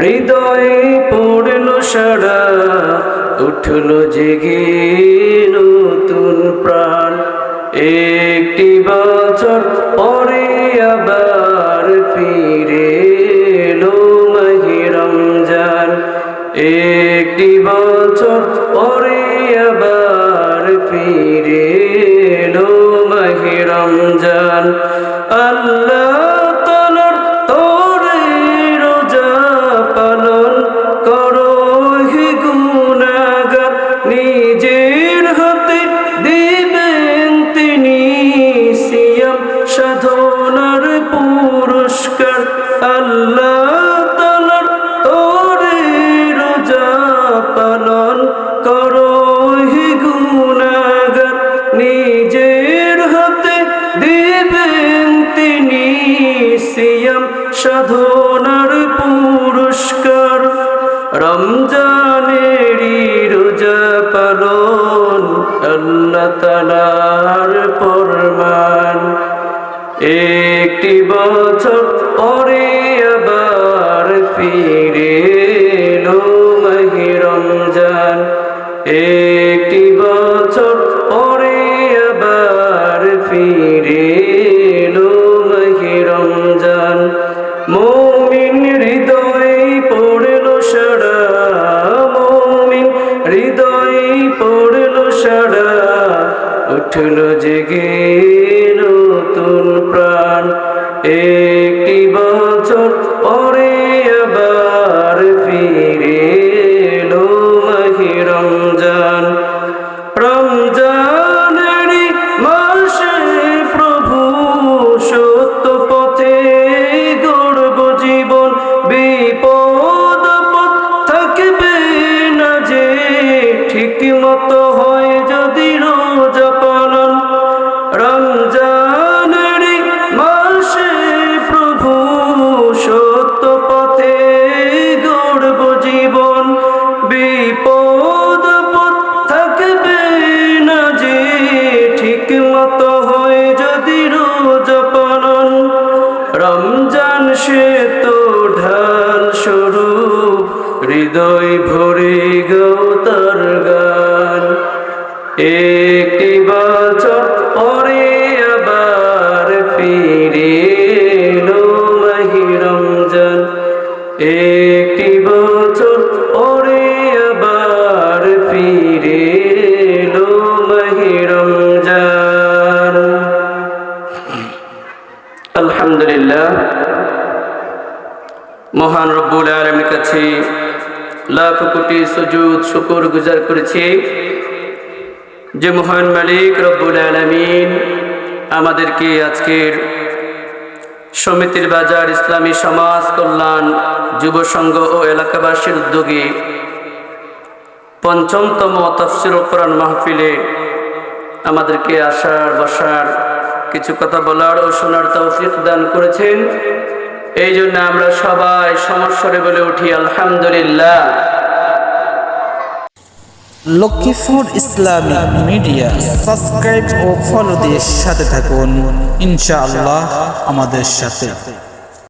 হৃদয়ে পড়ল সারা উঠল জেগে নতুন প্রাণ। একটি বছর পরে আবার করো হে গুনাগার নিজের হাতে দিবেন তিনি সিয়াম, সাধনার পুরস্কার। রমজানেরই রোজা পালন আল্লাহ তালার ফরমান। একটি বছর পরে আবার ফিরে একটি বছর পরে আবার ফিরে এলো মমিন হৃদয়ে পড়ল সারা, মমিন হৃদয়ে পড়ল সারা। উঠল জেগে নতুন প্রাণ। একটি বছর পরে রমজান সে তো ঢাল স্বরূপ হৃদয় ভরে গৌতার আলহামদুলিল্লাহ। মহান রব্বুল আলমের কাছে লাখ কোটি সুজুদ গুজার করেছি যে মহান মালিক রব্বুল আলমিন আমাদেরকে আজকের সমিতির বাজার ইসলামী সমাজ কল্যাণ, যুব সংঘ ও এলাকাবাসীর উদ্যোগে পঞ্চমতম তফসির কোরআন মাহফিলে আমাদেরকে আসার, বসার কিছু কথা বলার ও শোনার তৌফিক দান করেছেন। এই জন্য আমরা সবাই সমস্যারে বলে উঠি, আলহামদুলিল্লাহ। লক্ষ্মীপুর ইসলামিক মিডিয়া, সাবস্ক্রাইব ও ফলো দিয়ে সাথে থাকুন। ইনশাআল্লাহ আমাদের সাথে।